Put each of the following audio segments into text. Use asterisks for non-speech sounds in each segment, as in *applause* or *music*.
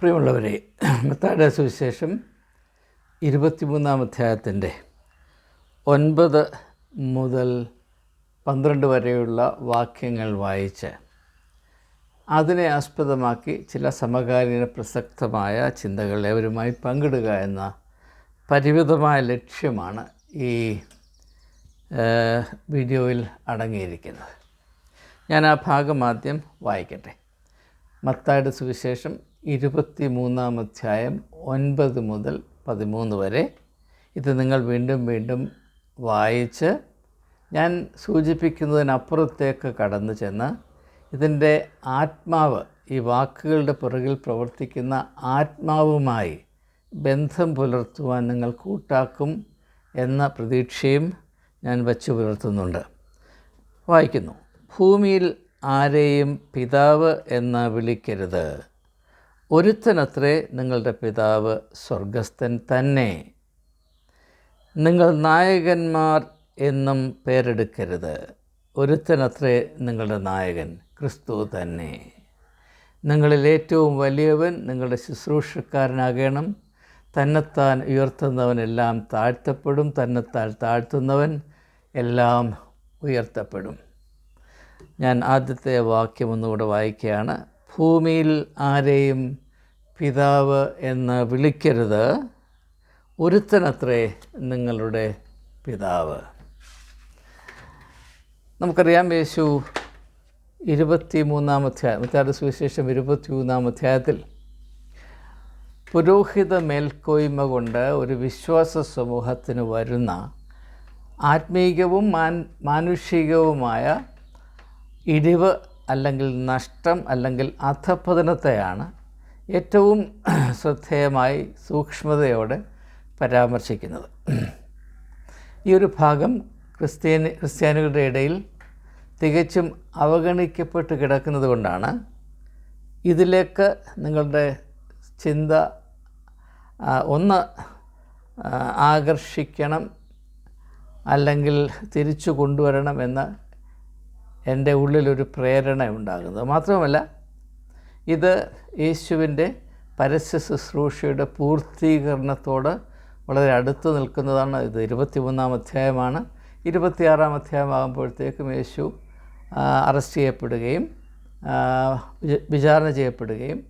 പ്രിയമുള്ളവരെ മത്താടെ സുവിശേഷം ഇരുപത്തിമൂന്നാം അധ്യായത്തിന്റെ ഒൻപത് മുതൽ പന്ത്രണ്ട് വരെയുള്ള വാക്യങ്ങൾ വായിച്ച് അതിനെ ആസ്പദമാക്കി ചില സമകാലീന പ്രസക്തമായ ചിന്തകൾ അവരുമായി പങ്കിടുക എന്ന പരിമിതമായ ലക്ഷ്യമാണ് ഈ വീഡിയോയിൽ അടങ്ങിയിരിക്കുന്നത്. ഞാൻ ആ ഭാഗം ആദ്യം വായിക്കട്ടെ. മത്തായുടെ സുവിശേഷം ഇരുപത്തി മൂന്നാം അധ്യായം ഒൻപത് മുതൽ പതിമൂന്ന് വരെ ഇത് നിങ്ങൾ വീണ്ടും വീണ്ടും വായിച്ച് ഞാൻ സൂചിപ്പിക്കുന്നതിനപ്പുറത്തേക്ക് കടന്നു ചെന്ന് ഇതിന്റെ ആത്മാവ് ഈ വാക്കുകളുടെ പുറകിൽ പ്രവർത്തിക്കുന്ന ആത്മാവുമായി ബന്ധം പുലർത്തുവാൻ നിങ്ങൾ കൂട്ടാക്കും എന്ന പ്രതീക്ഷയും ഞാൻ വച്ചു പുലർത്തുന്നുണ്ട്. വായിക്കുന്നു. ഭൂമിയിൽ ആരെയും പിതാവ് എന്ന് വിളിക്കരുത്. ഒരുത്തനത്രേ നിങ്ങളുടെ പിതാവ് സ്വർഗസ്ഥൻ തന്നെ. നിങ്ങൾ നായകന്മാർ എന്നും പേരെടുക്കരുത്. ഒരുത്തനത്രേ നിങ്ങളുടെ നായകൻ ക്രിസ്തു തന്നെ. നിങ്ങളിൽ ഏറ്റവും വലിയവൻ നിങ്ങളുടെ ശുശ്രൂഷക്കാരനാകണം. തന്നെത്താൻ ഉയർത്തുന്നവനെല്ലാം താഴ്ത്തപ്പെടും. തന്നെത്താൻ താഴ്ത്തുന്നവൻ എല്ലാം ഉയർത്തപ്പെടും. ഞാൻ ആദ്യത്തെ വാക്യം ഒന്നുകൂടെ വായിക്കുകയാണ്. ഭൂമിയിൽ ആരെയും പിതാവ് എന്ന് വിളിക്കരുത്. ഒരുത്തനത്രേ നിങ്ങളുടെ പിതാവ്. നമുക്കറിയാം യേശു ഇരുപത്തി മൂന്നാം അധ്യായം മറ്റാരുടെ സുവിശേഷം ഇരുപത്തി മൂന്നാം അധ്യായത്തിൽ പുരോഹിത മേൽക്കോയ്മ കൊണ്ട് ഒരു വിശ്വാസ സമൂഹത്തിന് വരുന്ന ആത്മീകവും മാൻ മാനുഷികവുമായ ഇടിവ് അല്ലെങ്കിൽ നഷ്ടം അല്ലെങ്കിൽ അധപ്പതനത്തെയാണ് ഏറ്റവും *clears throat* ശ്രദ്ധേയമായി സൂക്ഷ്മതയോടെ പരാമർശിക്കുന്നത്. ഈ ഒരു ഭാഗം ക്രിസ്ത്യാനി ക്രിസ്ത്യാനികളുടെ ഇടയിൽ തികച്ചും അവഗണിക്കപ്പെട്ട് കിടക്കുന്നത് കൊണ്ടാണ് ഇതിലേക്ക് നിങ്ങളുടെ ചിന്ത ഒന്ന് ആകർഷിക്കണം അല്ലെങ്കിൽ തിരിച്ചു കൊണ്ടുവരണം എന്ന് എന്റെ ഉള്ളിലൊരു പ്രേരണ ഉണ്ടാകുന്നത് മാത്രമല്ല ഇത് യേശുവിന്റെ പരസ്യ ശുശ്രൂഷയുടെ പൂർത്തീകരണത്തോട് വളരെ അടുത്ത് നിൽക്കുന്നതാണ്. ഇത് ഇരുപത്തിമൂന്നാം അധ്യായമാണ്. ഇരുപത്തിയാറാം അധ്യായമാകുമ്പോഴത്തേക്കും യേശു അറസ്റ്റ് ചെയ്യപ്പെടുകയും വിചാരണ ചെയ്യപ്പെടുകയും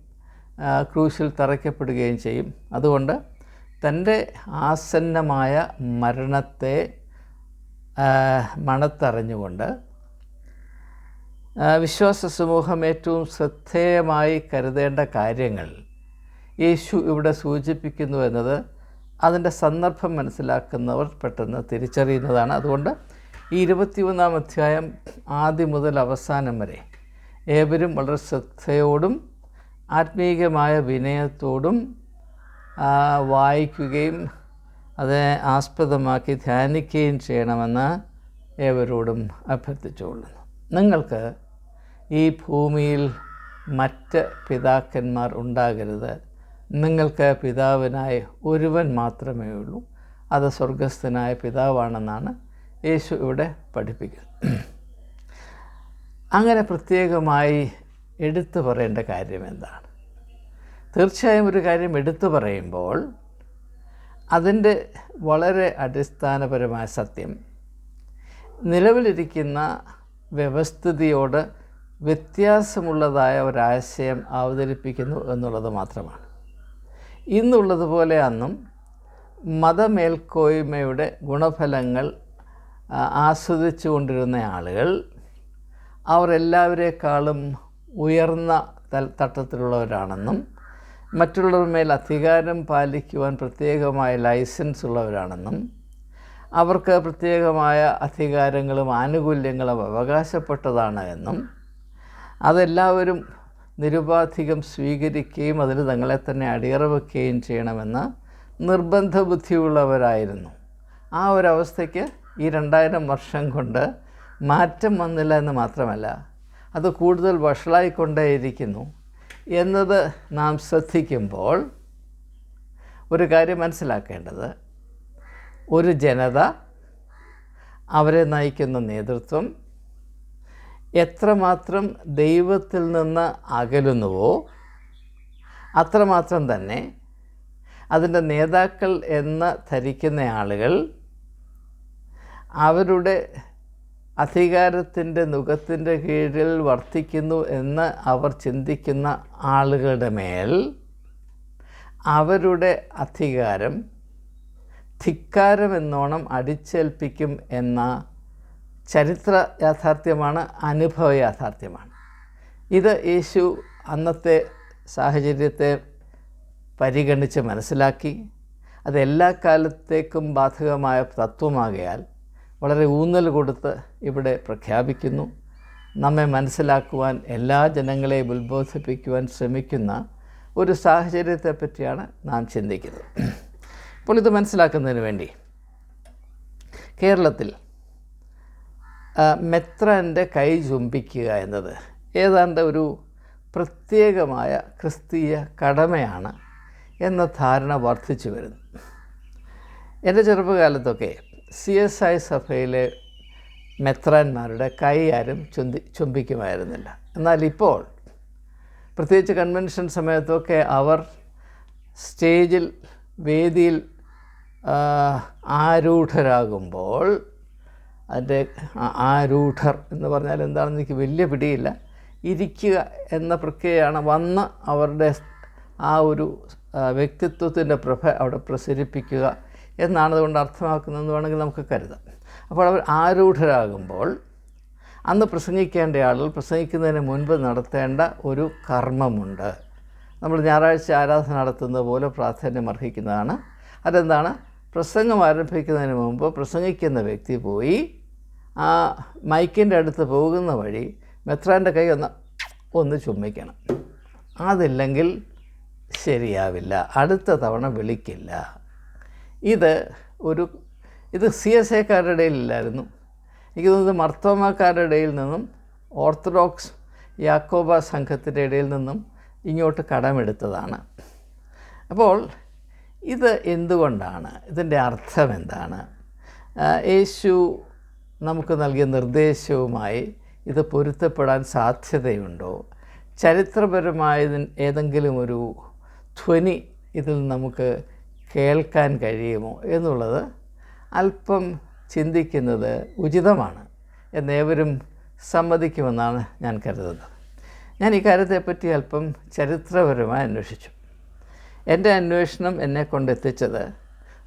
ക്രൂശിൽ തറയ്ക്കപ്പെടുകയും ചെയ്യും. അതുകൊണ്ട് തന്റെ ആസന്നമായ മരണത്തെ മണത്തറിഞ്ഞുകൊണ്ട് വിശ്വാസ സമൂഹം ഏറ്റവും ശ്രദ്ധേയമായി കരുതേണ്ട കാര്യങ്ങൾ യേശു ഇവിടെ സൂചിപ്പിക്കുന്നു എന്നത് അതിന്റെ സന്ദർഭം മനസ്സിലാക്കുന്നവർ പെട്ടെന്ന് തിരിച്ചറിയുന്നതാണ്. അതുകൊണ്ട് ഈ ഇരുപത്തിയൊന്നാം അധ്യായം ആദ്യം മുതൽ അവസാനം വരെ ഏവരും വളരെ ശ്രദ്ധയോടും ആത്മീയമായ വിനയത്തോടും വായിക്കുകയും അതിനെ ആസ്പദമാക്കി ധ്യാനിക്കുകയും ചെയ്യണമെന്ന് ഏവരോടും അഭ്യർത്ഥിച്ചുകൊള്ളുന്നു. നിങ്ങൾക്ക് ഈ ഭൂമിയിൽ മറ്റ് പിതാക്കന്മാർ ഉണ്ടാകരുത്. നിങ്ങൾക്ക് പിതാവിനായ ഒരുവൻ മാത്രമേ ഉള്ളൂ. അത് സ്വർഗസ്ഥനായ പിതാവാണെന്നാണ് യേശു ഇവിടെ പഠിപ്പിക്കുന്നത്. അങ്ങനെ പ്രത്യേകമായി എടുത്തു പറയേണ്ട കാര്യം എന്താണ്? തീർച്ചയായും ഒരു കാര്യം എടുത്തു പറയുമ്പോൾ അതിന്റെ വളരെ അടിസ്ഥാനപരമായ സത്യം. നിലവിലിരിക്കുന്ന വ്യവസ്ഥിതിയോട് വ്യത്യാസമുള്ളതായ ഒരാശയം അവതരിപ്പിക്കുന്നു എന്നുള്ളത് മാത്രമാണ്. ഇന്നുള്ളതുപോലെ അന്നും മതമേൽക്കോയ്മയുടെ ഗുണഫലങ്ങൾ ആസ്വദിച്ചു കൊണ്ടിരുന്ന ആളുകൾ അവർ എല്ലാവരേക്കാളും ഉയർന്ന തട്ടത്തിലുള്ളവരാണെന്നും മറ്റുള്ളവർ മേൽ അധികാരം പാലിക്കുവാൻ പ്രത്യേകമായ ലൈസൻസ് ഉള്ളവരാണെന്നും അവർക്ക് പ്രത്യേകമായ അധികാരങ്ങളും ആനുകൂല്യങ്ങളും അവകാശപ്പെട്ടതാണ് എന്നും അതെല്ലാവരും നിരുപാധികം സ്വീകരിക്കുകയും അതിന് തങ്ങളെ തന്നെ അടിയറവെക്കുകയും ചെയ്യണമെന്ന് നിർബന്ധ ബുദ്ധിയുള്ളവരായിരുന്നു ആ ഒരവസ്ഥയ്ക്ക് ഈ രണ്ടായിരം വർഷം കൊണ്ട് മാറ്റം വന്നില്ല എന്ന് മാത്രമല്ല അത് കൂടുതൽ വഷളായിക്കൊണ്ടേയിരിക്കുന്നു എന്നത് നാം ശ്രദ്ധിക്കുമ്പോൾ ഒരു കാര്യം മനസ്സിലാക്കേണ്ടത്. ഒരു ജനത അവരെ നയിക്കുന്ന നേതൃത്വം എത്രമാത്രം ദൈവത്തിൽ നിന്ന് അകലുന്നുവോ അത്രമാത്രം തന്നെ അതിന്റെ നേതാക്കൾ എന്ന് ധരിക്കുന്ന ആളുകൾ അവരുടെ അധികാരത്തിന്റെ നുഖത്തിന്റെ കീഴിൽ വർത്തിക്കുന്നു എന്ന് അവർ ചിന്തിക്കുന്ന ആളുകളുടെ മേൽ അവരുടെ അധികാരം ധിക്കാരമെന്നോണം അടിച്ചേൽപ്പിക്കും എന്ന ചരിത്ര യാഥാർത്ഥ്യമാണ് അനുഭവ യാഥാർത്ഥ്യമാണ്. ഇത് യേശു അന്നത്തെ സാഹചര്യത്തെ പരിഗണിച്ച് മനസ്സിലാക്കി അത് എല്ലാ കാലത്തേക്കും ബാധകമായ തത്വമാകയാൽ വളരെ ഊന്നൽ കൊടുത്ത് ഇവിടെ പ്രഖ്യാപിക്കുന്നു. നമ്മെ മനസ്സിലാക്കുവാൻ എല്ലാ ജനങ്ങളെയും ഉത്ബോധിപ്പിക്കുവാൻ ശ്രമിക്കുന്ന ഒരു സാഹചര്യത്തെ പറ്റിയാണ് നാം ചിന്തിക്കുന്നത്. അപ്പോൾ ഇത് മനസ്സിലാക്കുന്നതിന് വേണ്ടി കേരളത്തിൽ മെത്രന്റെ കൈ ചുംബിക്കുക എന്നത് ഏതാണ്ട് ഒരു പ്രത്യേകമായ ക്രിസ്തീയ കടമയാണ് എന്ന ധാരണ വർദ്ധിച്ചു വരുന്നു. എന്റെ ചെറുപ്പകാലത്തൊക്കെ സി എസ് ഐ സഭയിലെ മെത്രാന്മാരുടെ കൈ ആരും ചുന്തി ചുംബിക്കുമായിരുന്നില്ല. എന്നാൽ ഇപ്പോൾ പ്രത്യേകിച്ച് കൺവെൻഷൻ സമയത്തൊക്കെ അവർ സ്റ്റേജിൽ വേദിയിൽ ആരൂഢരാകുമ്പോൾ അതിന്റെ ആരൂഢർ എന്ന് പറഞ്ഞാൽ എന്താണെന്ന് എനിക്ക് വലിയ പിടിയില്ല. ഇരിക്കുക എന്ന പ്രക്രിയയാണ് വന്ന് അവരുടെ ആ ഒരു വ്യക്തിത്വത്തിന്റെ പ്രഭ അവിടെ പ്രസരിപ്പിക്കുക എന്നാണ് അതുകൊണ്ട് അർത്ഥമാക്കുന്നതെന്ന് വേണമെങ്കിൽ നമുക്ക് കരുതാം. അപ്പോൾ അവർ ആരൂഢരാകുമ്പോൾ അന്ന് പ്രസംഗിക്കേണ്ട ആളുകൾ പ്രസംഗിക്കുന്നതിന് മുൻപ് നടത്തേണ്ട ഒരു കർമ്മമുണ്ട്. നമ്മൾ ഞായറാഴ്ച ആരാധന നടത്തുന്നത് പോലെ പ്രാധാന്യം അർഹിക്കുന്നതാണ്. അതെന്താണ്? പ്രസംഗം ആരംഭിക്കുന്നതിന് മുമ്പ് പ്രസംഗിക്കുന്ന വ്യക്തി പോയി ആ മൈക്കിന്റെ അടുത്ത് പോകുന്ന വഴി മെത്രാന്റെ കൈ ഒന്ന് ഒന്ന് ചുമ്മിക്കണം അതില്ലെങ്കിൽ ശരിയാവില്ല. അടുത്ത തവണ വിളിക്കില്ല. ഇത് ഒരു ഇത് സി എസ് എക്കാരുടെ ഇടയിലില്ലായിരുന്നു. എനിക്ക് തോന്നുന്നത് മർത്തോമാക്കാരുടെ ഇടയിൽ നിന്നും ഓർത്തഡോക്സ് യാക്കോബ സംഘത്തിന്റെ ഇടയിൽ നിന്നും ഇങ്ങോട്ട് കടമെടുത്തതാണ്. അപ്പോൾ ഇത് എന്തുകൊണ്ടാണ്? ഇതിന്റെ അർത്ഥം എന്താണ്? യേശു നമുക്ക് നൽകിയ നിർദ്ദേശവുമായി ഇത് പൊരുത്തപ്പെടാൻ സാധ്യതയുണ്ടോ? ചരിത്രപരമായ ഏതെങ്കിലും ഒരു ധ്വനി ഇതിൽ നമുക്ക് കേൾക്കാൻ കഴിയുമോ എന്നുള്ളത് അല്പം ചിന്തിക്കുന്നത് ഉചിതമാണ്. എന്നേവരും സമ്മതിക്കുമെന്നാണ് ഞാൻ കരുതുന്നത്. ഞാൻ ഈ കാര്യത്തെപ്പറ്റി അല്പം ചരിത്രപരമായി അന്വേഷിച്ചു. എന്റെ അന്വേഷണം എന്നെ കൊണ്ടെത്തിച്ചത്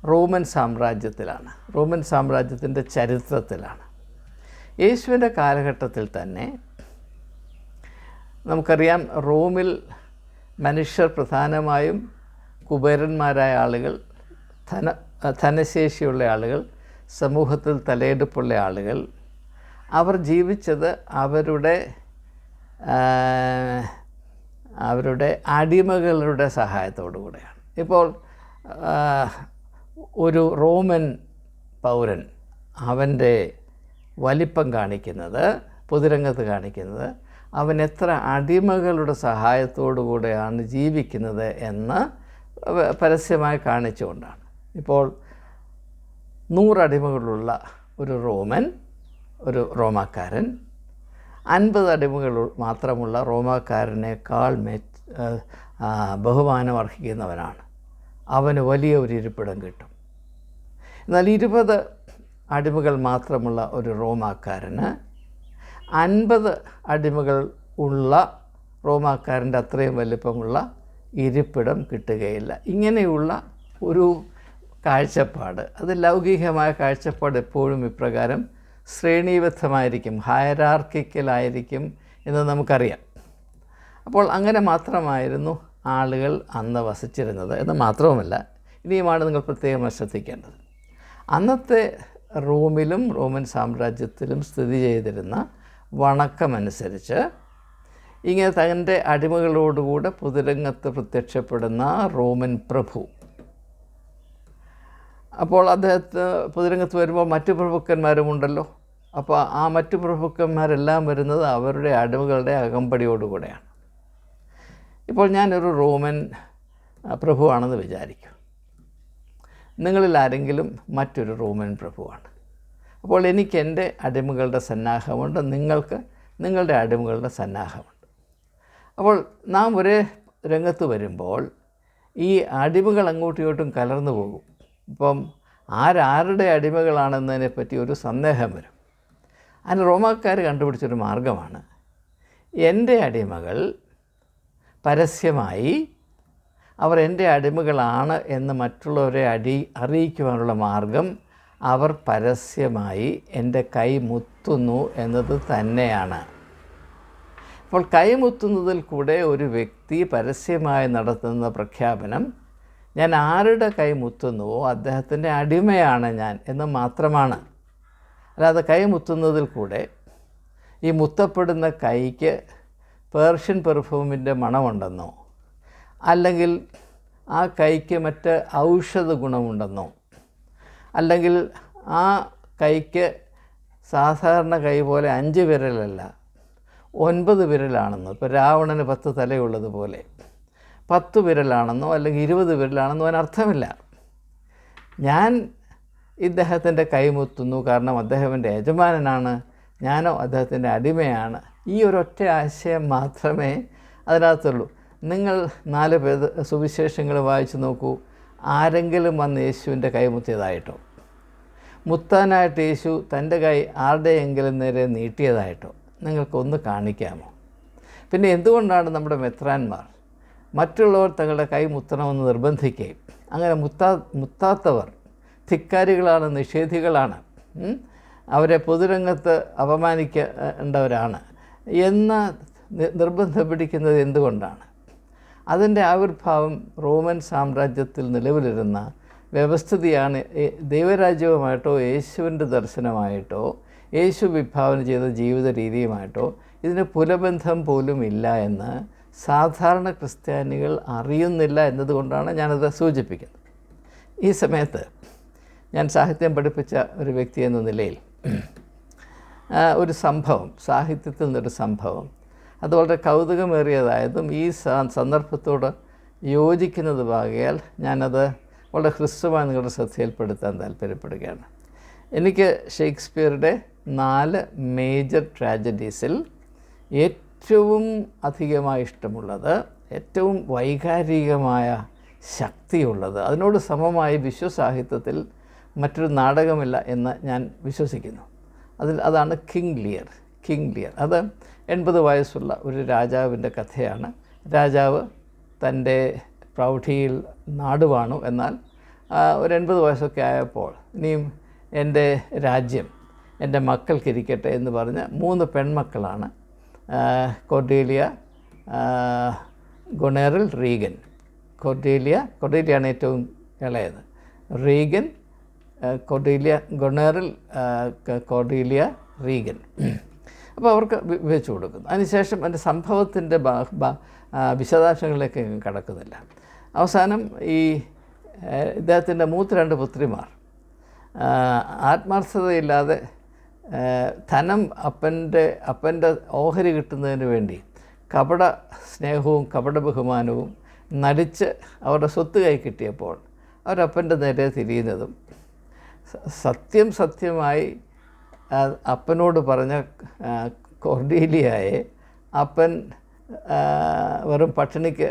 റോമൻ സാമ്രാജ്യത്തിലാണ്. റോമൻ സാമ്രാജ്യത്തിന്റെ ചരിത്രത്തിലാണ്. യേശുവിന്റെ കാലഘട്ടത്തിൽ തന്നെ നമുക്കറിയാം റോമിൽ മനുഷ്യർ പ്രധാനമായും കുബേരന്മാരായ ആളുകൾ ധന ധനശേഷിയുള്ള ആളുകൾ സമൂഹത്തിൽ തലയെടുപ്പുള്ള ആളുകൾ അവർ ജീവിച്ചത് അവരുടെ അവരുടെ അടിമകളുടെ സഹായത്തോടു കൂടെയാണ്. ഇപ്പോൾ ഒരു റോമൻ പൗരൻ അവന്റെ വലിപ്പം കാണിക്കുന്നത് പൊതുരംഗത്ത് കാണിക്കുന്നത് അവൻ എത്ര അടിമകളുടെ സഹായത്തോടു കൂടെയാണ് ജീവിക്കുന്നത് എന്ന് പരസ്യമായി കാണിച്ചുകൊണ്ടാണ്. ഇപ്പോൾ നൂറടിമകളുള്ള ഒരു റോമൻ ഒരു റോമാക്കാരൻ അൻപത് അടിമകൾ മാത്രമുള്ള റോമാക്കാരനേക്കാൾ മെ ബഹുമാനം അർഹിക്കുന്നവനാണ്. അവന് വലിയ ഒരു ഇരിപ്പിടം കിട്ടും. എന്നാൽ ഇരുപത് അടിമകൾ മാത്രമുള്ള ഒരു റോമാക്കാരന്. അൻപത് അടിമകൾ ഉള്ള റോമാക്കാരന്റെ അത്രയും വലിപ്പമുള്ള ഇരിപ്പിടം കിട്ടുകയില്ല. ഇങ്ങനെയുള്ള ഒരു കാഴ്ചപ്പാട് അത് ലൗകികമായ കാഴ്ചപ്പാട് എപ്പോഴും ഇപ്രകാരം ശ്രേണീബദ്ധമായിരിക്കും ഹയരാർക്കിക്കലായിരിക്കും എന്ന് നമുക്കറിയാം. അപ്പോൾ അങ്ങനെ മാത്രമായിരുന്നു ആളുകൾ അന്ന് വസിച്ചിരുന്നത് എന്ന് മാത്രവുമല്ല ഇനിയുമാണ് നിങ്ങൾ പ്രത്യേകമായി ശ്രദ്ധിക്കേണ്ടത്. അന്നത്തെ റോമിലും റോമൻ സാമ്രാജ്യത്തിലും സ്ഥിതി ചെയ്തിരുന്ന വണക്കമനുസരിച്ച് ഇങ്ങനെ തന്റെ അടിമകളോടുകൂടെ പൊതുരംഗത്ത് പ്രത്യക്ഷപ്പെടുന്ന റോമൻ പ്രഭു. അപ്പോൾ അദ്ദേഹത്തെ പൊതുരംഗത്ത് വരുമ്പോൾ മറ്റു പ്രഭുക്കന്മാരുമുണ്ടല്ലോ അപ്പോൾ ആ മറ്റു പ്രഭുക്കന്മാരെല്ലാം വരുന്നത് അവരുടെ അടിമകളുടെ അകമ്പടിയോടുകൂടെയാണ്. ഇപ്പോൾ ഞാനൊരു റോമൻ പ്രഭുവാണെന്ന് വിചാരിക്കും. നിങ്ങളിൽ ആരെങ്കിലും മറ്റൊരു റോമൻ പ്രഭുവാണ്. അപ്പോൾ എനിക്ക് എന്റെ അടിമകളുടെ സന്നാഹമുണ്ട് നിങ്ങൾക്ക് നിങ്ങളുടെ അടിമകളുടെ സന്നാഹമുണ്ട്. അപ്പോൾ നാം ഒരേ രംഗത്ത് വരുമ്പോൾ ഈ അടിമകൾ അങ്ങോട്ടും ഇങ്ങോട്ടും കലർന്നു പോകും. ഇപ്പം ആരാരുടെ അടിമകളാണെന്നതിനെ പറ്റി ഒരു സന്ദേഹം വരും. അതിന് റോമാക്കാർ കണ്ടുപിടിച്ചൊരു മാർഗമാണ് എന്റെ അടിമകൾ പരസ്യമായി അവർ എന്റെ അടിമകളാണ് എന്ന് മറ്റുള്ളവരെ അടി അറിയിക്കുവാനുള്ള മാർഗം അവർ പരസ്യമായി എന്റെ കൈ മുത്തുന്നു എന്നത് തന്നെയാണ്. അപ്പോൾ കൈമുത്തുന്നതിൽ കൂടെ ഒരു വ്യക്തി പരസ്യമായി നടത്തുന്ന പ്രഖ്യാപനം ഞാൻ ആരുടെ കൈ മുത്തുന്നുവോ അദ്ദേഹത്തിന്റെ അടിമയാണ് ഞാൻ എന്ന് മാത്രമാണ്. അല്ലാതെ കൈ മുത്തുന്നതിൽ കൂടെ ഈ മുത്തപ്പെടുന്ന കൈക്ക് പേർഷ്യൻ പെർഫ്യൂമിന്റെ മണമുണ്ടെന്നോ അല്ലെങ്കിൽ ആ കൈക്ക് മറ്റ് ഔഷധ ഗുണമുണ്ടെന്നോ? അല്ലെങ്കിൽ ആ കൈക്ക് സാധാരണ കൈ പോലെ അഞ്ച് വിരലല്ല ഒൻപത് വിരലാണെന്നോ? ഇപ്പോൾ രാവണന് പത്ത് തലയുള്ളതുപോലെ പത്ത് വിരലാണെന്നോ അല്ലെങ്കിൽ ഇരുപത് വിരലാണെന്നോ അതിനർത്ഥമില്ല. ഞാൻ ഇദ്ദേഹത്തിന്റെ കൈമുത്തുന്നു കാരണം അദ്ദേഹത്തിന്റെ യജമാനനാണ്. ഞാനോ അദ്ദേഹത്തിന്റെ അടിമയാണ്. ഈ ഒരൊറ്റ ആശയം മാത്രമേ അതിനകത്തുള്ളൂ. നിങ്ങൾ നാല് പേര് സുവിശേഷങ്ങൾ വായിച്ചു നോക്കൂ. ആരെങ്കിലും വന്ന് യേശുവിന്റെ കൈമുത്തിയതായിട്ടോ മുത്താനായിട്ട് യേശു തന്റെ കൈ ആരുടെയെങ്കിലും നേരെ നീട്ടിയതായിട്ടോ? നിങ്ങൾക്കൊന്ന് കാണിക്കാമോ? പിന്നെ എന്തുകൊണ്ടാണ് നമ്മുടെ മെത്രാന്മാർ മറ്റുള്ളവർ തങ്ങളുടെ കൈ മുത്തണമെന്ന് നിർബന്ധിക്കുകയും അങ്ങനെ മുത്താ മുത്താത്തവർ ധിക്കാരികളാണ് നിഷേധികളാണ് അവരെ പൊതുരംഗത്ത് അപമാനിക്കേണ്ടവരാണ് എന്ന നിർബന്ധം പിടിക്കുന്നത് എന്തുകൊണ്ടാണ്? അതിന്റെ ആവിർഭാവം റോമൻ സാമ്രാജ്യത്തിൽ നിലവിലിരുന്ന വ്യവസ്ഥിതിയാണ് ദൈവരാജ്യവുമായിട്ടോ യേശുവിന്റെ ദർശനമായിട്ടോ യേശു വിഭാവന ചെയ്ത ജീവിത രീതിയുമായിട്ടോ ഇതിന് പുലബന്ധം പോലും ഇല്ല എന്ന് സാധാരണ ക്രിസ്ത്യാനികൾ അറിയുന്നില്ല എന്നതുകൊണ്ടാണ് ഞാനത് സൂചിപ്പിക്കുന്നത്. ഈ സമയത്ത് ഞാൻ സാഹിത്യം പഠിപ്പിച്ച ഒരു വ്യക്തി എന്ന നിലയിൽ ഒരു സംഭവം സാഹിത്യത്തിൽ നിന്നൊരു സംഭവം അത് വളരെ കൗതുകമേറിയതായതും ഈ സന്ദർഭത്തോട് യോജിക്കുന്നത് വാകയാൽ ഞാനത് വളരെ ഹ്രസ്വമായി നിങ്ങളുടെ ശ്രദ്ധയിൽപ്പെടുത്താൻ താല്പര്യപ്പെടുകയാണ് എനിക്ക് ഷേക്സ്പിയറുടെ നാല് മേജർ ട്രാജഡീസിൽ ഏറ്റവും അധികമായി ഇഷ്ടമുള്ളത് ഏറ്റവും വൈകാരികമായ ശക്തിയുള്ളത് അതിനോട് സമമായി വിശ്വസാഹിത്യത്തിൽ മറ്റൊരു നാടകമില്ല എന്ന് ഞാൻ വിശ്വസിക്കുന്നു. അതിൽ അതാണ് കിങ് ലിയർ. King Lear. അത് എൺപത് വയസ്സുള്ള ഒരു രാജാവിന്റെ കഥയാണ്. രാജാവ് തന്റെ പ്രൗഢിയിൽ നാടുവാണു എന്നാൽ ഒരു എൺപത് വയസ്സൊക്കെ ആയപ്പോൾ ഇനിയും എന്റെ രാജ്യം എന്റെ മക്കൾക്കിരിക്കട്ടെ എന്ന് പറഞ്ഞ് മൂന്ന് പെൺമക്കളാണ് കൊർഡീലിയ ഗുണേറിൽ റീഗൻ. കൊർഡേലിയ കൊർഡേലിയാണ് ഏറ്റവും ഇളയത്. Regan Cordelia Goneril Cordelia Regan. അപ്പോൾ അവർക്ക് വെച്ച് കൊടുക്കുന്നു. അതിനുശേഷം അതിന്റെ സംഭവത്തിന്റെ വിശദാംശങ്ങളിലേക്ക് കടക്കുന്നില്ല. അവസാനം ഈ ഇദ്ദേഹത്തിന്റെ മൂത്ത് രണ്ട് പുത്രിമാർ. ആത്മാർത്ഥതയില്ലാതെ ധനം അപ്പന്റെ അപ്പന്റെ ഓഹരി കിട്ടുന്നതിന് വേണ്ടി കപട സ്നേഹവും കപട ബഹുമാനവും നടിച്ച് അവരുടെ സ്വത്ത് കൈ കിട്ടിയപ്പോൾ അവരപ്പന്റെ നേരെ തിരിയുന്നതും സത്യം സത്യമായി അപ്പനോട് പറഞ്ഞ കൊർഡീലിയായെ അപ്പൻ വെറും പട്ടിണിക്ക്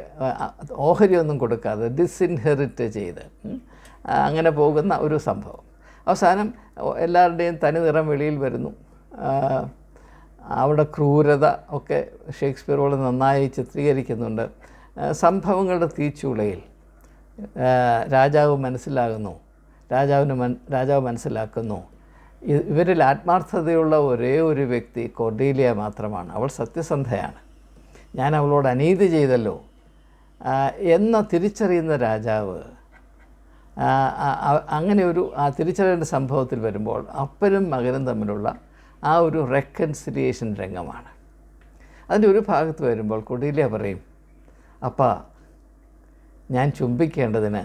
ഓഹരിയൊന്നും കൊടുക്കാതെ ഡിസ്ഇൻഹെറിറ്റ് ചെയ്ത് അങ്ങനെ പോകുന്ന ഒരു സംഭവം. അവസാനം എല്ലാവരുടെയും തനി നിറം വെളിയിൽ വരുന്നു. അവിടെ ക്രൂരത ഒക്കെ ഷേക്സ്പിയറോട് നന്നായി ചിത്രീകരിക്കുന്നുണ്ട്. സംഭവങ്ങളുടെ തീച്ചുളയിൽ രാജാവ് മനസ്സിലാകുന്നു. രാജാവിന് മൻ രാജാവ് മനസ്സിലാക്കുന്നു. ഇവരിൽ ആത്മാർത്ഥതയുള്ള ഒരേ ഒരു വ്യക്തി കൊർഡീലിയ മാത്രമാണ്. അവൾ സത്യസന്ധയാണ്. ഞാൻ അവളോട് അനീതി ചെയ്തല്ലോ. എന്ന തിരിച്ചറിയുന്ന രാജാവ് അങ്ങനെ ഒരു ആ തിരിച്ചറിയേണ്ട സംഭവത്തിൽ വരുമ്പോൾ അപ്പനും മകനും തമ്മിലുള്ള ആ ഒരു റെക്കൺസിലിയേഷൻ രംഗമാണ്. അതിന്റെ ഒരു ഭാഗത്ത് വരുമ്പോൾ കൊടീലിയ പറയും അപ്പ ഞാൻ ചുംബിക്കേണ്ടതിന്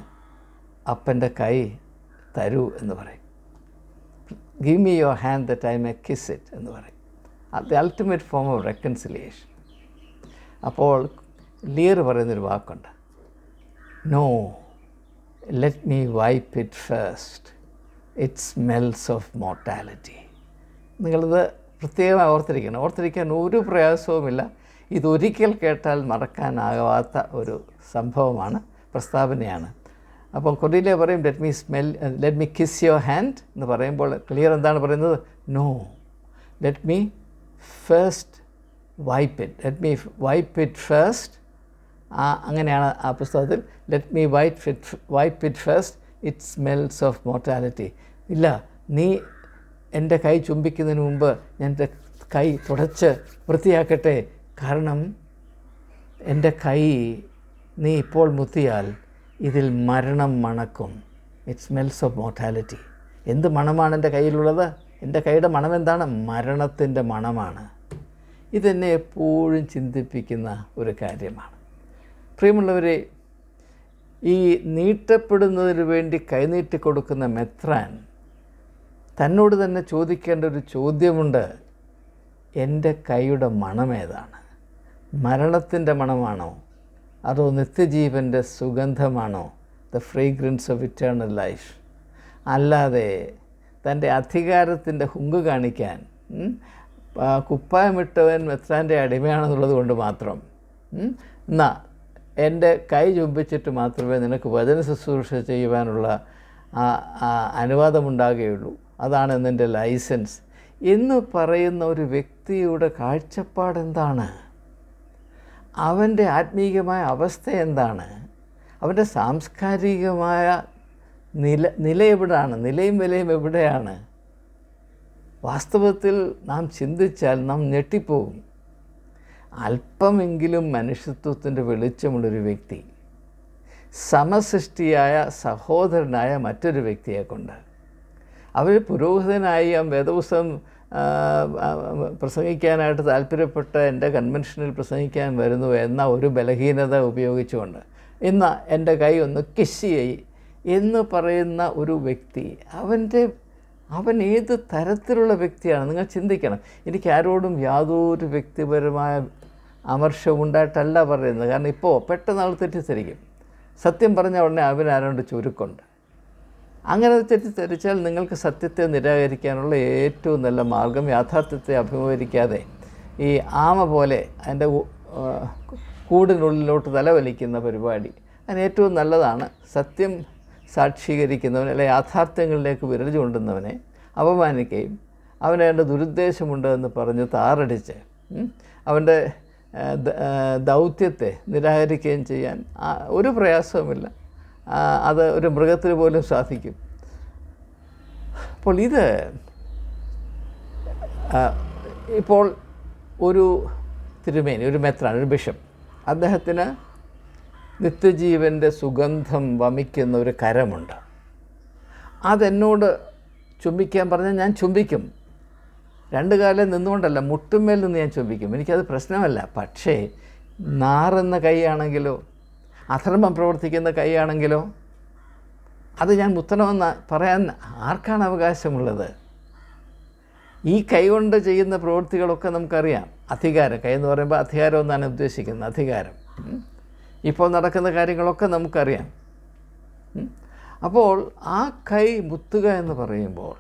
അപ്പന്റെ കൈ തരൂ എന്ന് പറയും. Give me your hand that I may kiss it എന്ന് പറയും. അത് അൾട്ടിമേറ്റ് ഫോം ഓഫ് റെക്കൺസിലിയേഷൻ അപ്പോൾ ലിയർ പറയുന്നൊരു വാക്കുണ്ട്. No let me wipe it first it smells of mortality നിങ്ങളിത് പ്രത്യേകമായി ഓർത്തിരിക്കണം. ഓർത്തിരിക്കാൻ ഒരു പ്രയാസവുമില്ല. ഇതൊരിക്കൽ കേട്ടാൽ മറക്കാനാകാത്ത ഒരു സംഭവമാണ് പ്രസ്താവനയാണ്. അപ്പോൾ കൊറിയിലെ പറയും let me smell let me kiss your hand എന്ന് പറയുമ്പോൾ ക്ലിയർ എന്താണ് പറയുന്നത്? No let me first wipe it let me wipe it first ആ അങ്ങനെയാണ് ആ പുസ്തകത്തിൽ. Let me white fit wipe it first it smells of mortality ഇല്ല നീ എന്റെ കൈ ചുംബിക്കുന്നതിന് മുമ്പ് ഞാൻ എന്റെ കൈ തുടച്ച് വൃത്തിയാക്കട്ടെ. കാരണം എന്റെ കൈ നീ ഇപ്പോൾ മുത്തിയാൽ ഇതിൽ മരണം മണക്കും. ഇറ്റ് സ്മെൽസ് ഓഫ് മോർട്ടാലിറ്റി എന്ത് മണമാണ് എന്റെ കയ്യിലുള്ളത്? എന്റെ കൈയുടെ മണം എന്താണ്? മരണത്തിന്റെ മണമാണ്. ഇതെന്നെ എപ്പോഴും ചിന്തിപ്പിക്കുന്ന ഒരു കാര്യമാണ്. പ്രിയമുള്ളവരെ ഈ നീട്ടപ്പെടുന്നതിന് വേണ്ടി കൈനീട്ടി കൊടുക്കുന്ന മെത്രാൻ തന്നോട് തന്നെ ചോദിക്കേണ്ട ഒരു ചോദ്യമുണ്ട്. എന്റെ കൈയുടെ മണമേതാണ് മരണത്തിന്റെ മണമാണോ? അതോ നിത്യജീവന്റെ സുഗന്ധമാണോ? The fragrance of eternal life അല്ലാതെ തന്റെ അധികാരത്തിന്റെ ഹുങ്ക് കാണിക്കാൻ കുപ്പായമിട്ടവൻ മെത്രാന്റെ അടിമയാണെന്നുള്ളത് കൊണ്ട് മാത്രം എന്നാ എന്റെ കൈ ചുംബിച്ചിട്ട് മാത്രമേ നിനക്ക് വചന ശുശ്രൂഷ ചെയ്യുവാനുള്ള അനുവാദമുണ്ടാകുകയുള്ളൂ. അതാണ് എന്റെ ലൈസൻസ്. എന്ന് പറയുന്ന ഒരു വ്യക്തിയുടെ കാഴ്ചപ്പാട് എന്താണ്? അവന്റെ ആത്മീയമായ അവസ്ഥ എന്താണ്? അവന്റെ സാംസ്കാരികമായ നില നില എവിടെയാണ് നിലയും വിലയും എവിടെയാണ്? വാസ്തവത്തിൽ നാം ചിന്തിച്ചാൽ നാം ഞെട്ടിപ്പോകും. അല്പമെങ്കിലും മനുഷ്യത്വത്തിന്റെ വെളിച്ചമുള്ളൊരു വ്യക്തി സമസൃഷ്ടിയായ സഹോദരനായ മറ്റൊരു വ്യക്തിയെ കൊണ്ട് അവർ പുരോഹിതനായി ആ വേദപുസ്തകം പ്രസംഗിക്കാനായിട്ട് താല്പര്യപ്പെട്ട എന്റെ കൺവെൻഷനിൽ പ്രസംഗിക്കാൻ വരുന്നു എന്ന ഒരു ബലഹീനത ഉപയോഗിച്ചുകൊണ്ട് ഇന്ന് എന്റെ കൈ ഒന്ന് കിസ് ചെയ്യ് എന്ന് പറയുന്ന ഒരു വ്യക്തി അവന്റെ അവൻ ഏത് തരത്തിലുള്ള വ്യക്തിയാണ്? നിങ്ങൾ ചിന്തിക്കണം. എനിക്ക് ആരോടും യാതൊരു വ്യക്തിപരമായ അമർഷവും ഉണ്ടായിട്ടല്ല പറയുന്നത്. കാരണം ഇപ്പോൾ പെട്ടെന്ന് ആൾ തെറ്റിദ്ധരിക്കും. സത്യം പറഞ്ഞ ഉടനെ അവൻ ആരോട് ചുരുക്കുണ്ട് അങ്ങനെ തെറ്റിദ്ധരിച്ചാൽ നിങ്ങൾക്ക് സത്യത്തെ നിരാകരിക്കാനുള്ള ഏറ്റവും നല്ല മാർഗം യാഥാർത്ഥ്യത്തെ അഭിമുഖീകരിക്കാതെ ഈ ആമ പോലെ അതിന്റെ കൂടിനുള്ളിലോട്ട് തലവലിക്കുന്ന പരിപാടി. അതിന് ഏറ്റവും നല്ലതാണ് സത്യം സാക്ഷീകരിക്കുന്നവനെ അല്ലെ യാഥാർത്ഥ്യങ്ങളിലേക്ക് വിരൽ ചൂണ്ടുന്നവനെ അപമാനിക്കുകയും അവനെ അതിന്റെ ദുരുദ്ദേശമുണ്ട് എന്ന് പറഞ്ഞ് താറടിച്ച് അവന്റെ ദൗത്യത്തെ നിരാകരിക്കുകയും ചെയ്യാൻ ഒരു പ്രയാസവുമില്ല. അത് ഒരു മൃഗത്തിന് പോലും സാധിക്കും. അപ്പോൾ ഇത് ഇപ്പോൾ ഒരു തിരുമേനി ഒരു മെത്രാൻ ഒരു ബിഷപ്പ് അദ്ദേഹത്തിന് നിത്യജീവന്റെ സുഗന്ധം വമിക്കുന്ന ഒരു കരമുണ്ട്. അതെന്നോട് ചുംബിക്കാൻ പറഞ്ഞാൽ ഞാൻ ചുംബിക്കും. രണ്ട് കാലം നിന്നുകൊണ്ടല്ല മുട്ടുമേൽ നിന്ന് ഞാൻ ചുംബിക്കും. എനിക്കത് പ്രശ്നമല്ല. പക്ഷേ നാറുന്ന കൈയാണെങ്കിലോ അധർമ്മം പ്രവർത്തിക്കുന്ന കൈയാണെങ്കിലോ? അത് ഞാൻ മുത്തണമെന്ന് പറയാൻ ആർക്കാണ് അവകാശമുള്ളത്? ഈ കൈകൊണ്ട് ചെയ്യുന്ന പ്രവൃത്തികളൊക്കെ നമുക്കറിയാം. അധികാരം കൈ എന്ന് പറയുമ്പോൾ അധികാരം എന്നാണ് ഉദ്ദേശിക്കുന്നത് അധികാരം. ഇപ്പോൾ നടക്കുന്ന കാര്യങ്ങളൊക്കെ നമുക്കറിയാം. അപ്പോൾ ആ കൈ മുത്തുക എന്ന് പറയുമ്പോൾ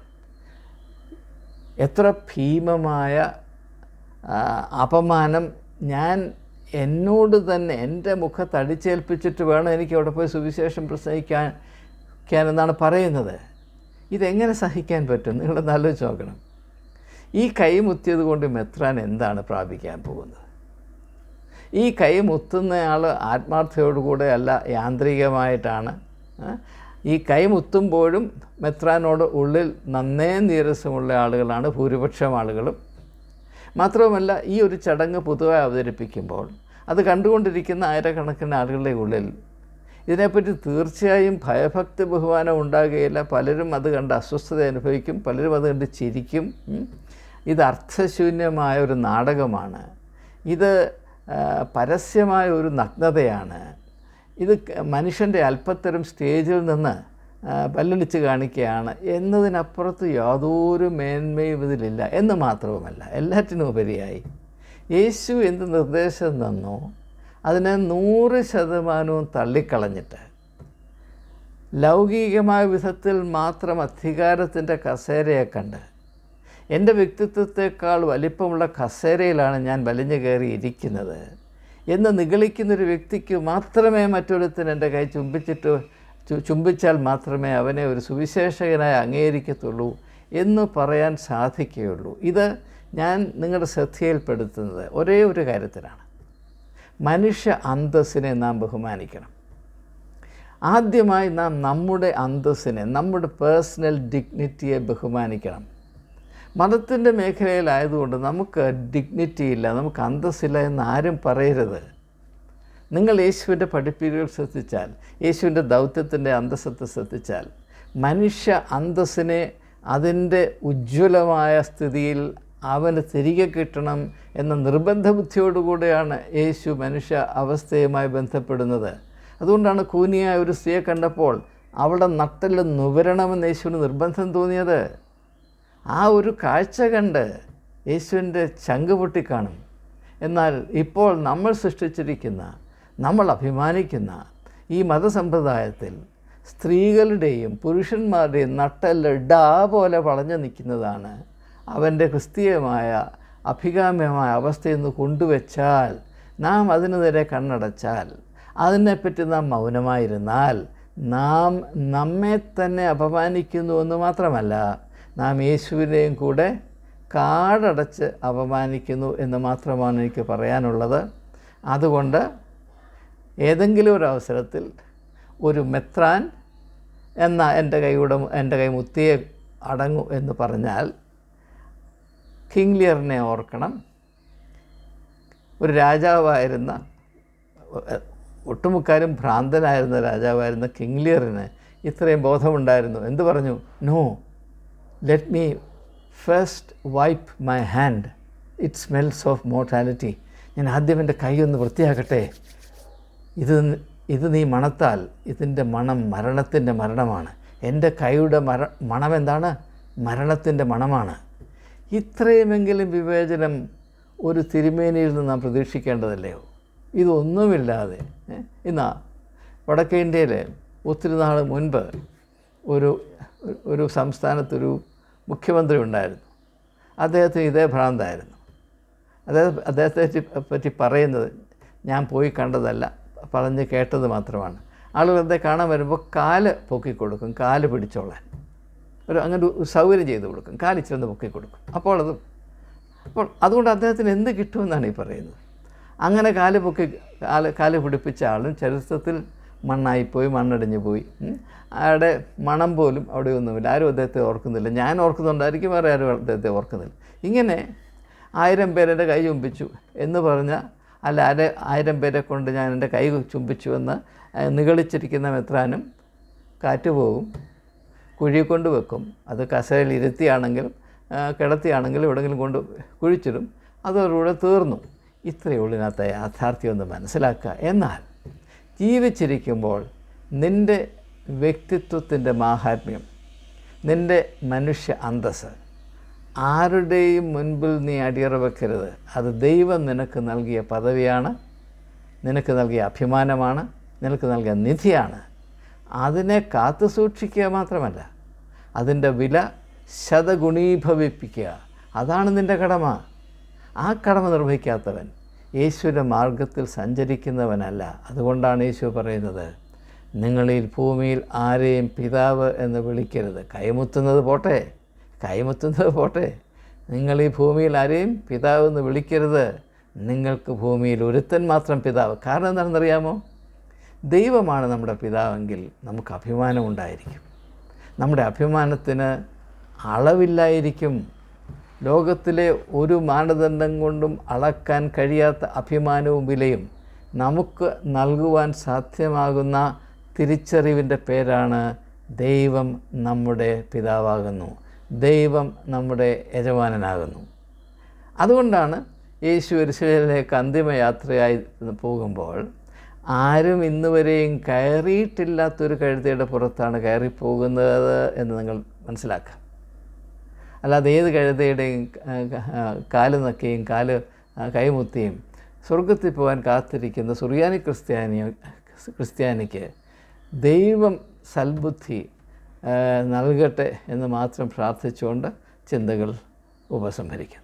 എത്ര ഭീമമായ അപമാനം ഞാൻ എന്നോട് തന്നെ എന്റെ മുഖത്ത് അടിച്ചേൽപ്പിച്ചിട്ട് വേണം എനിക്ക് അവിടെ പോയി സുവിശേഷം പ്രസംഗിക്കാൻ ക്കാൻ എന്നാണ് പറയുന്നത്. ഇതെങ്ങനെ സഹിക്കാൻ പറ്റും? നിങ്ങളൊന്ന് ആലോചിച്ച് നോക്കണം. ഈ കൈ മുത്തിയത് കൊണ്ട് മെത്രാൻ എന്താണ് പ്രാപിക്കാൻ പോകുന്നത്? ഈ കൈ മുത്തുന്നയാൾ ആത്മാർത്ഥയോടുകൂടെ അല്ല യാന്ത്രികമായിട്ടാണ്. ഈ കൈ മുത്തുമ്പോഴും മെത്രാനോട് ഉള്ളിൽ നന്നേ നീരസമുള്ള ആളുകളാണ് ഭൂരിപക്ഷം ആളുകളും. മാത്രവുമല്ല ഈ ഒരു ചടങ്ങ് പൊതുവായി അവതരിപ്പിക്കുമ്പോൾ അത് കണ്ടുകൊണ്ടിരിക്കുന്ന ആയിരക്കണക്കിന് ആളുകളുടെ ഉള്ളിൽ. ഇതിനെപ്പറ്റി തീർച്ചയായും ഭയഭക്തി ബഹുമാനം ഉണ്ടാകുകയില്ല. പലരും അത് കണ്ട് അസ്വസ്ഥത അനുഭവിക്കും പലരും അത് കണ്ട് ചിരിക്കും. ഇത് അർത്ഥശൂന്യമായ ഒരു നാടകമാണ്. ഇത് പരസ്യമായ ഒരു നഗ്നതയാണ്. ഇത് മനുഷ്യന്റെ അല്പത്തരം സ്റ്റേജിൽ നിന്ന് പല്ലടിച്ച് കാണിക്കുകയാണ്. എന്നതിനപ്പുറത്ത് യാതൊരു മേന്മയും ഇതിലില്ല. എന്ന് മാത്രവുമല്ല എല്ലാറ്റിനും ഉപരിയായി യേശു എന്ത് നിർദ്ദേശം തന്നോ അതിനെ നൂറ് ശതമാനവും തള്ളിക്കളഞ്ഞിട്ട് ലൗകികമായ വിധത്തിൽ മാത്രം അധികാരത്തിന്റെ കസേരയെ കണ്ട് എന്റെ വ്യക്തിത്വത്തെക്കാൾ വലിപ്പമുള്ള കസേരയിലാണ് ഞാൻ വലിഞ്ഞു കയറി ഇരിക്കുന്നത് എന്ന് നിഗളിക്കുന്നൊരു വ്യക്തിക്ക് മാത്രമേ മറ്റൊരുത്തിന് എന്റെ കൈ ചുംബിച്ചിട്ട് ചുംബിച്ചാൽ മാത്രമേ അവനെ ഒരു സുവിശേഷകനായി അംഗീകരിക്കത്തുള്ളൂ എന്ന് പറയാൻ സാധിക്കുകയുള്ളൂ. ഇത് ഞാൻ നിങ്ങളുടെ ശ്രദ്ധയിൽപ്പെടുത്തുന്നത് ഒരേ ഒരു കാര്യത്തിലാണ്. മനുഷ്യ അന്തസ്സിനെ നാം ബഹുമാനിക്കണം. ആദ്യമായി നാം നമ്മുടെ അന്തസ്സിനെ നമ്മുടെ പേഴ്സണൽ ഡിഗ്നിറ്റിയെ ബഹുമാനിക്കണം. മതത്തിന്റെ മേഖലയിലായതുകൊണ്ട് നമുക്ക് ഡിഗ്നിറ്റി ഇല്ല നമുക്ക് അന്തസ്സില്ല എന്ന് ആരും പറയരുത്. നിങ്ങൾ യേശുവിന്റെ പഠിപ്പീരുകൾ ശ്രദ്ധിച്ചാൽ യേശുവിന്റെ ദൗത്യത്തിന്റെ അന്തസ്സത്തെ ശ്രദ്ധിച്ചാൽ മനുഷ്യ അന്തസ്സിനെ അതിന്റെ ഉജ്ജ്വലമായ സ്ഥിതിയിൽ അവന് തിരികെ കിട്ടണം എന്ന നിർബന്ധ ബുദ്ധിയോടുകൂടെയാണ് യേശു മനുഷ്യ അവസ്ഥയുമായി ബന്ധപ്പെടുന്നത്. അതുകൊണ്ടാണ് കൂനിയായ ഒരു സ്ത്രീയെ കണ്ടപ്പോൾ അവളുടെ നട്ടൽ നുവരണമെന്ന് യേശുവിന് നിർബന്ധം തോന്നിയത്. ആ ഒരു കാഴ്ച കണ്ട് യേശുവിന്റെ ചങ്ക് പൊട്ടിക്കാണും. എന്നാൽ ഇപ്പോൾ നമ്മൾ സൃഷ്ടിച്ചിരിക്കുന്ന നമ്മൾ അഭിമാനിക്കുന്ന ഈ മതസമ്പ്രദായത്തിൽ സ്ത്രീകളുടെയും പുരുഷന്മാരുടെയും നട്ടെല്ല് ഡാ പോലെ വളഞ്ഞു നിൽക്കുന്നതാണ് അവന്റെ ക്രിസ്തീയമായ അഭികാമ്യമായ അവസ്ഥയിൽ നിന്ന് കൊണ്ടുവച്ചാൽ നാം അതിനു നേരെ കണ്ണടച്ചാൽ അതിനെപ്പറ്റി നാം മൗനമായിരുന്നാൽ നാം നമ്മെ തന്നെ അപമാനിക്കുന്നു എന്ന് മാത്രമല്ല നാം യേശുവിനെയും കൂടെ കാടടച്ച് അപമാനിക്കുന്നു എന്ന് മാത്രമാണ് എനിക്ക് പറയാനുള്ളത്. അതുകൊണ്ട് ഏതെങ്കിലും ഒരു അവസരത്തിൽ ഒരു മെത്രാൻ എന്ന എന്റെ കൈയുടെ എന്റെ കൈ മുത്തിയെ അടങ്ങൂ എന്ന് പറഞ്ഞാൽ കിങ് ലിയറിനെ ഓർക്കണം. ഒരു രാജാവായിരുന്ന ഒട്ടുമുക്കാരും ഭ്രാന്തനായിരുന്ന രാജാവായിരുന്ന കിങ് ലിയറിന് ഇത്രയും ബോധമുണ്ടായിരുന്നു. എന്ത് പറഞ്ഞു? No let me first wipe my hand it smells of mortality ഞാൻ ആദ്യം എന്റെ കൈ ഒന്ന് വൃത്തിയാക്കട്ടെ. ഇത് ഇത് നീ മണത്താൽ ഇതിന്റെ മണം മരണത്തിന്റെ മരണമാണ്. എന്റെ കൈയുടെ മര മണം എന്താണ്? മരണത്തിന്റെ മണമാണ്. ഇത്രയുമെങ്കിലും വിവേചനം ഒരു തിരുമേനിയിൽ നിന്ന് നാം പ്രതീക്ഷിക്കേണ്ടതല്ലയോ ഇതൊന്നുമില്ലാതെ ഇന്നാ വടക്കേ ഇന്ത്യയിൽ ഒത്തിരി നാൾ മുൻപ് ഒരു ഒരു സംസ്ഥാനത്തൊരു മുഖ്യമന്ത്രി ഉണ്ടായിരുന്നു. അദ്ദേഹത്തിന് ഇതേ ഭ്രാന്തായിരുന്നു. അദ്ദേഹം അദ്ദേഹത്തെ പറ്റി- പറയുന്നത് ഞാൻ പോയി കണ്ടതല്ല പറഞ്ഞ് കേട്ടത് മാത്രമാണ്. ആളുകൾ കാണാൻ വരുമ്പോൾ കാൽ പൊക്കിക്കൊടുക്കും കാൽ പിടിച്ചോളാൻ. ഒരു അങ്ങനെ ഒരു സൗകര്യം ചെയ്ത് കൊടുക്കും. കാൽ ഇച്ചിരി പൊക്കി കൊടുക്കും. അപ്പോൾ അത് അപ്പോൾ അതുകൊണ്ട് അദ്ദേഹത്തിന് എന്ത് കിട്ടുമെന്നാണ് ഈ പറയുന്നത്. അങ്ങനെ കാൽ പൊക്കി കാൽ കാൽ പിടിപ്പിച്ച ആളും ചരിത്രത്തിൽ മണ്ണായിപ്പോയി മണ്ണടിഞ്ഞു പോയി. അയാളുടെ മണം പോലും അവിടെ ഒന്നുമില്ല. ആരും അദ്ദേഹത്തെ ഓർക്കുന്നില്ല. ഞാൻ ഓർക്കുന്നുണ്ടായിരിക്കും വേറെ ആരും അദ്ദേഹത്തെ ഓർക്കുന്നില്ല. ഇങ്ങനെ ആയിരം പേരെന്റെ കൈ ചുംബിച്ചു എന്ന് പറഞ്ഞാൽ അല്ല ആരെ ആയിരം പേരെ കൊണ്ട് ഞാൻ എന്റെ കൈ ചുംബിച്ചു എന്ന് നിഗളിച്ചിരിക്കുന്ന മെത്രാനും കാറ്റ് പോകും കുഴി കൊണ്ട് വെക്കും. അത് കസേരയിൽ ഇരുത്തിയാണെങ്കിലും കിടത്തിയാണെങ്കിൽ എവിടെയെങ്കിലും കൊണ്ട് കുഴിച്ചിടും. അതോടുകൂടെ തീർന്നു. ഇത്രയേ ഉള്ളിനകത്തെ യാഥാർത്ഥ്യം ഒന്ന് മനസ്സിലാക്കുക. എന്നാൽ ജീവിച്ചിരിക്കുമ്പോൾ നിന്റെ വ്യക്തിത്വത്തിന്റെ മാഹാത്മ്യം നിന്റെ മനുഷ്യ അന്തസ് ആരുടെയും മുൻപിൽ നീ അടിയറ വെക്കരുത്. അത് ദൈവം നിനക്ക് നൽകിയ പദവിയാണ് നിനക്ക് നൽകിയ അഭിമാനമാണ് നിനക്ക് നൽകിയ നിധിയാണ്. അതിനെ കാത്തു സൂക്ഷിക്കുക മാത്രമല്ല അതിന്റെ വില ശതഗുണീഭവിപ്പിക്കുക. അതാണ് നിന്റെ കടമ. ആ കടമ നിർവഹിക്കാത്തവൻ യേശുവിന്റെ മാർഗത്തിൽ സഞ്ചരിക്കുന്നവനല്ല. അതുകൊണ്ടാണ് യേശു പറയുന്നത് നിങ്ങളിൽ ഭൂമിയിൽ ആരെയും പിതാവ് എന്ന് വിളിക്കരുത്. കൈമുത്തുന്നത് പോട്ടെ. കൈമുത്തുന്നത് പോട്ടെ. നിങ്ങൾ ഈ ഭൂമിയിൽ ആരെയും പിതാവ് എന്ന് വിളിക്കരുത്. നിങ്ങൾക്ക് ഭൂമിയിൽ ഒരുത്തൻ മാത്രം പിതാവ്. കാരണം എന്താണെന്നറിയാമോ? ദൈവമാണ് നമ്മുടെ പിതാവെങ്കിൽ നമുക്ക് അഭിമാനം അഭിമാനമുണ്ടായിരിക്കും. നമ്മുടെ അഭിമാനത്തിന് അളവില്ലായിരിക്കും. ലോകത്തിലെ ഒരു മാനദണ്ഡം കൊണ്ടും അളക്കാൻ കഴിയാത്ത അഭിമാനവും വിലയും നമുക്ക് നൽകുവാൻ സാധ്യമാകുന്ന തിരിച്ചറിവിന്റെ പേരാണ് ദൈവം നമ്മുടെ പിതാവാകുന്നു. ദൈവം നമ്മുടെ യജമാനനാകുന്നു. അതുകൊണ്ടാണ് യേശു എരുസലേമിലേക്ക് അന്തിമയാത്രയായി പോകുമ്പോൾ ആരും ഇന്ന് വരെയും കയറിയിട്ടില്ലാത്തൊരു കഴുതയുടെ പുറത്താണ് കയറിപ്പോകുന്നത് എന്ന് നിങ്ങൾ മനസ്സിലാക്കുക അല്ലാതെ ഏത് കഴുതയുടെയും കാൽ നക്കുകയും കാൽ കൈമുത്തിയും സ്വർഗത്തിൽ പോകാൻ കാത്തിരിക്കുന്ന സുറിയാനി ക്രിസ്ത്യാനി ക്രിസ്ത്യാനിക്ക് ദൈവം സൽബുദ്ധി നൽകട്ടെ എന്ന് മാത്രം പ്രാർത്ഥിച്ചുകൊണ്ട് ചിന്തകൾ ഉപസംഹരിക്കുന്നു.